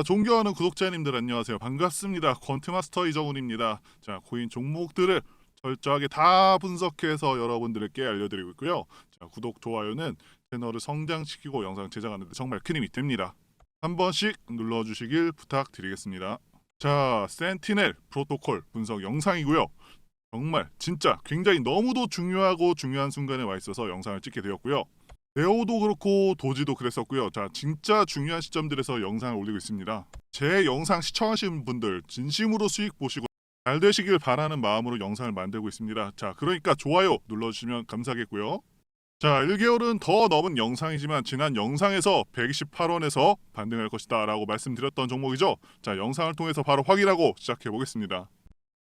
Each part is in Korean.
자, 존경하는 구독자님들 안녕하세요. 반갑습니다. 권트마스터 이정훈입니다. 자, 코인 종목들을 철저하게 다 분석해서 여러분들께 알려드리고 있고요. 자, 구독, 좋아요는 채널을 성장시키고 영상 제작하는 데 정말 큰 힘이 됩니다. 한 번씩 눌러주시길 부탁드리겠습니다. 자, 센티넬 프로토콜 분석 영상이고요. 정말 진짜 굉장히 너무도 중요하고 중요한 순간에 와 있어서 영상을 찍게 되었고요. 네오도 그렇고 도지도 그랬었고요. 자, 진짜 중요한 시점들에서 영상을 올리고 있습니다. 제 영상 시청하시는 분들 진심으로 수익 보시고 잘 되시길 바라는 마음으로 영상을 만들고 있습니다. 자, 그러니까 좋아요 눌러주시면 감사하겠고요. 자, 1개월은 더 넘은 영상이지만 지난 영상에서 128원에서 반등할 것이다 라고 말씀드렸던 종목이죠. 자, 영상을 통해서 바로 확인하고 시작해 보겠습니다.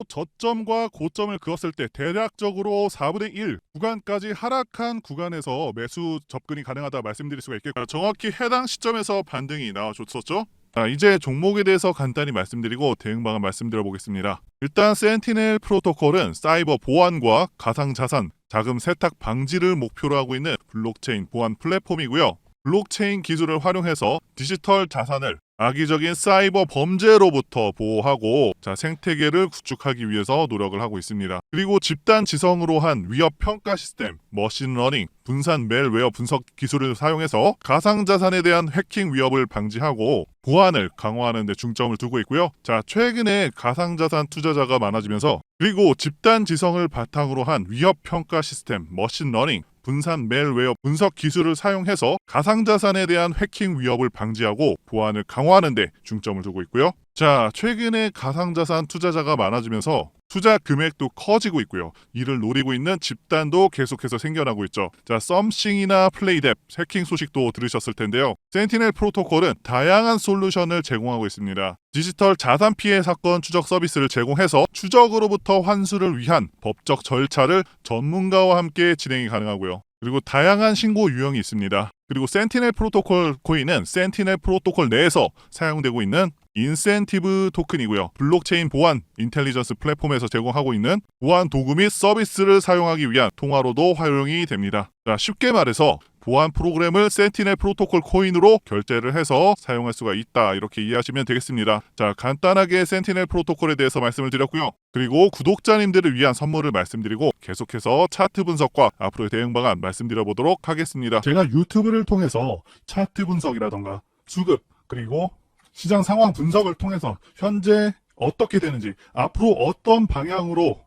저점과 고점을 그었을 때 대략적으로 4분의 1 구간까지 하락한 구간에서 매수 접근이 가능하다 말씀드릴 수가 있겠고 정확히 해당 시점에서 반등이 나와줬었죠. 자, 이제 종목에 대해서 간단히 말씀드리고 대응 방안 말씀드려 보겠습니다. 일단 센티넬 프로토콜은 사이버 보안과 가상 자산, 자금 세탁 방지를 목표로 하고 있는 블록체인 보안 플랫폼이고요. 블록체인 기술을 활용해서 디지털 자산을 악의적인 사이버 범죄로부터 보호하고 자, 생태계를 구축하기 위해서 노력을 하고 있습니다. 그리고 집단 지성으로 한 위협 평가 시스템, 머신러닝, 분산 멜웨어 분석 기술을 사용해서 가상 자산에 대한 해킹 위협을 방지하고 보안을 강화하는 데 중점을 두고 있고요. 자, 최근에 가상 자산 투자자가 많아지면서 그리고 집단 지성을 바탕으로 한 위협 평가 시스템, 머신러닝, 분산 멜웨어 분석 기술을 사용해서 가상자산에 대한 해킹 위협을 방지하고 보안을 강화하는 데 중점을 두고 있고요. 자, 최근에 가상자산 투자자가 많아지면서 투자 금액도 커지고 있고요. 이를 노리고 있는 집단도 계속해서 생겨나고 있죠. 자, 썸싱이나 플레이뎁 해킹 소식도 들으셨을 텐데요. 센티넬 프로토콜은 다양한 솔루션을 제공하고 있습니다. 디지털 자산 피해 사건 추적 서비스를 제공해서 추적으로부터 환수를 위한 법적 절차를 전문가와 함께 진행이 가능하고요. 그리고 다양한 신고 유형이 있습니다. 그리고 센티넬 프로토콜 코인은 센티넬 프로토콜 내에서 사용되고 있는 인센티브 토큰이고요. 블록체인 보안 인텔리전스 플랫폼에서 제공하고 있는 보안 도구 및 서비스를 사용하기 위한 통화로도 활용이 됩니다. 자, 쉽게 말해서 보안 프로그램을 센티넬 프로토콜 코인으로 결제를 해서 사용할 수가 있다. 이렇게 이해하시면 되겠습니다. 자, 간단하게 센티넬 프로토콜에 대해서 말씀을 드렸고요. 그리고 구독자님들을 위한 선물을 말씀드리고 계속해서 차트 분석과 앞으로의 대응 방안 말씀드려 보도록 하겠습니다. 제가 유튜브를 통해서 차트 분석이라던가 수급 그리고 시장 상황 분석을 통해서 현재 어떻게 되는지 앞으로 어떤 방향으로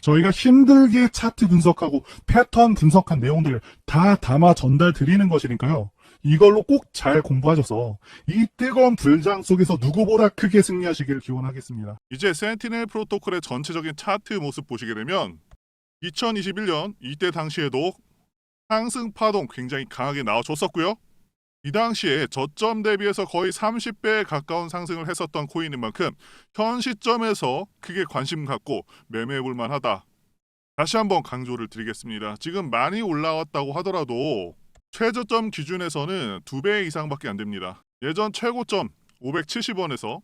저희가 힘들게 차트 분석하고 패턴 분석한 내용들을 다 담아 전달 드리는 것이니까요. 이걸로 꼭 잘 공부하셔서 이 뜨거운 불장 속에서 누구보다 크게 승리하시길 기원하겠습니다. 이제 센티넬 프로토콜의 전체적인 차트 모습 보시게 되면 2021년 이때 당시에도 상승 파동 굉장히 강하게 나와줬었고요. 이 당시에 저점 대비해서 거의 30배에 가까운 상승을 했었던 코인인 만큼 현 시점에서 크게 관심 갖고 매매해 볼 만하다. 다시 한번 강조를 드리겠습니다. 지금 많이 올라왔다고 하더라도 최저점 기준에서는 2배 이상밖에 안 됩니다. 예전 최고점 570원에서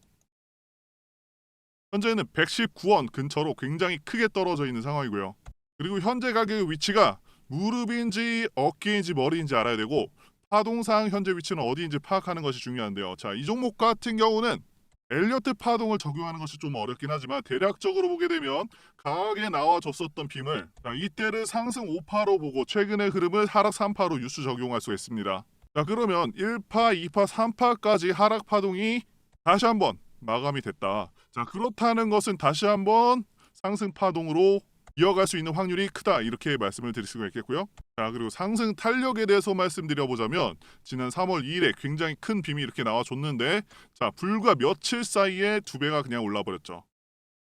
현재는 119원 근처로 굉장히 크게 떨어져 있는 상황이고요. 그리고 현재 가격의 위치가 무릎인지 어깨인지 머리인지 알아야 되고 파동상 현재 위치는 어디인지 파악하는 것이 중요한데요. 자, 이 종목 같은 경우는 엘리어트 파동을 적용하는 것이 좀 어렵긴 하지만 대략적으로 보게 되면 강하게 나와줬었던 빔을 자, 이때를 상승 5파로 보고 최근의 흐름을 하락 3파로 유수 적용할 수 있습니다. 자, 그러면 1파, 2파, 3파까지 하락 파동이 다시 한번 마감이 됐다. 자, 그렇다는 것은 다시 한번 상승 파동으로 이어갈 수 있는 확률이 크다 이렇게 말씀을 드릴 수가 있겠고요. 자 그리고 상승 탄력에 대해서 말씀드려보자면 지난 3월 2일에 굉장히 큰 빔이 이렇게 나와줬는데 자 불과 며칠 사이에 두 배가 그냥 올라버렸죠.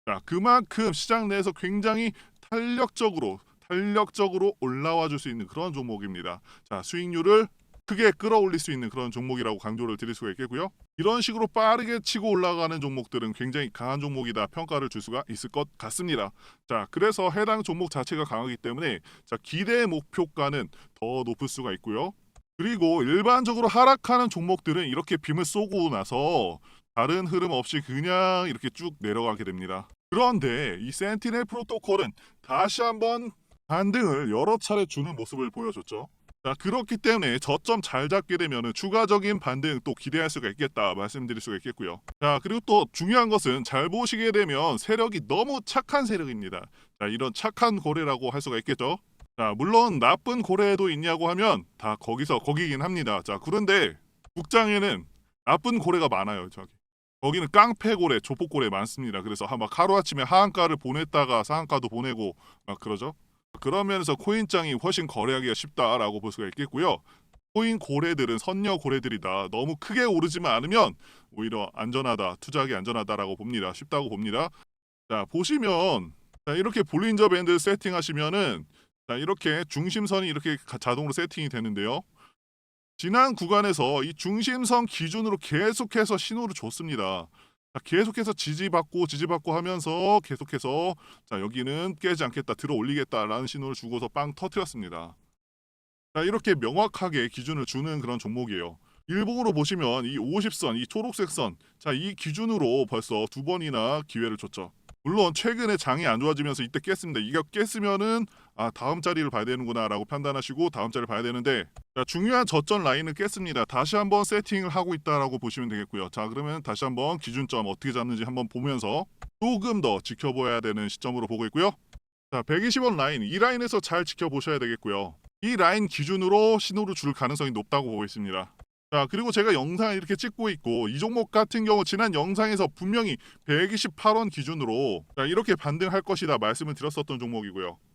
자 그만큼 시장 내에서 굉장히 탄력적으로 탄력적으로 올라와 줄 수 있는 그런 종목입니다. 자 수익률을 크게 끌어올릴 수 있는 그런 종목이라고 강조를 드릴 수가 있겠고요. 이런 식으로 빠르게 치고 올라가는 종목들은 굉장히 강한 종목이다 평가를 줄 수가 있을 것 같습니다. 자, 그래서 해당 종목 자체가 강하기 때문에 자, 기대 목표가는 더 높을 수가 있고요. 그리고 일반적으로 하락하는 종목들은 이렇게 빔을 쏘고 나서 다른 흐름 없이 그냥 이렇게 쭉 내려가게 됩니다. 그런데 이 센티넬 프로토콜은 다시 한번 반등을 여러 차례 주는 모습을 보여줬죠. 자, 그렇기 때문에 저점 잘 잡게 되면 추가적인 반등 또 기대할 수가 있겠다 말씀드릴 수가 있겠고요. 자, 그리고 또 중요한 것은 잘 보시게 되면 세력이 너무 착한 세력입니다. 자, 이런 착한 고래라고 할 수가 있겠죠. 자, 물론 나쁜 고래도 있냐고 하면 다 거기서 거기긴 합니다. 자, 그런데 국장에는 나쁜 고래가 많아요, 저기. 거기는 깡패 고래, 조폭 고래 많습니다. 그래서 막 하루아침에 하한가를 보냈다가 상한가도 보내고 막 그러죠. 그러면서 코인장이 훨씬 거래하기가 쉽다라고 볼 수가 있겠고요. 코인 고래들은 선녀 고래들이다. 너무 크게 오르지만 않으면 오히려 안전하다, 투자하기 안전하다라고 봅니다. 쉽다고 봅니다. 자 보시면 자, 이렇게 볼린저 밴드 세팅하시면은 자, 이렇게 중심선이 이렇게 가- 자동으로 세팅이 되는데요. 지난 구간에서 이 중심선 기준으로 계속해서 신호를 줬습니다. 자, 계속해서 지지받고 지지받고 하면서 계속해서 자 여기는 깨지 않겠다 들어 올리겠다라는 신호를 주고서 빵 터트렸습니다. 자 이렇게 명확하게 기준을 주는 그런 종목이에요. 일봉으로 보시면 이 50선, 이 초록색 선, 자 이 기준으로 벌써 두 번이나 기회를 줬죠. 물론 최근에 장이 안 좋아지면서 이때 깼습니다. 이거 깼으면은 아 다음 자리를 봐야 되는구나라고 판단하시고 다음 자리를 봐야 되는데 자, 중요한 저점 라인을 깼습니다. 다시 한번 세팅을 하고 있다라고 보시면 되겠고요. 자 그러면 다시 한번 기준점 어떻게 잡는지 한번 보면서 조금 더 지켜봐야 되는 시점으로 보고 있고요. 자 120원 라인 이 라인에서 잘 지켜보셔야 되겠고요. 이 라인 기준으로 신호를 줄 가능성이 높다고 보고 있습니다. 자 그리고 제가 영상을 이렇게 찍고 있고 이 종목 같은 경우 지난 영상에서 분명히 128원 기준으로 자, 이렇게 반등할 것이다 말씀을 드렸었던 종목이고요.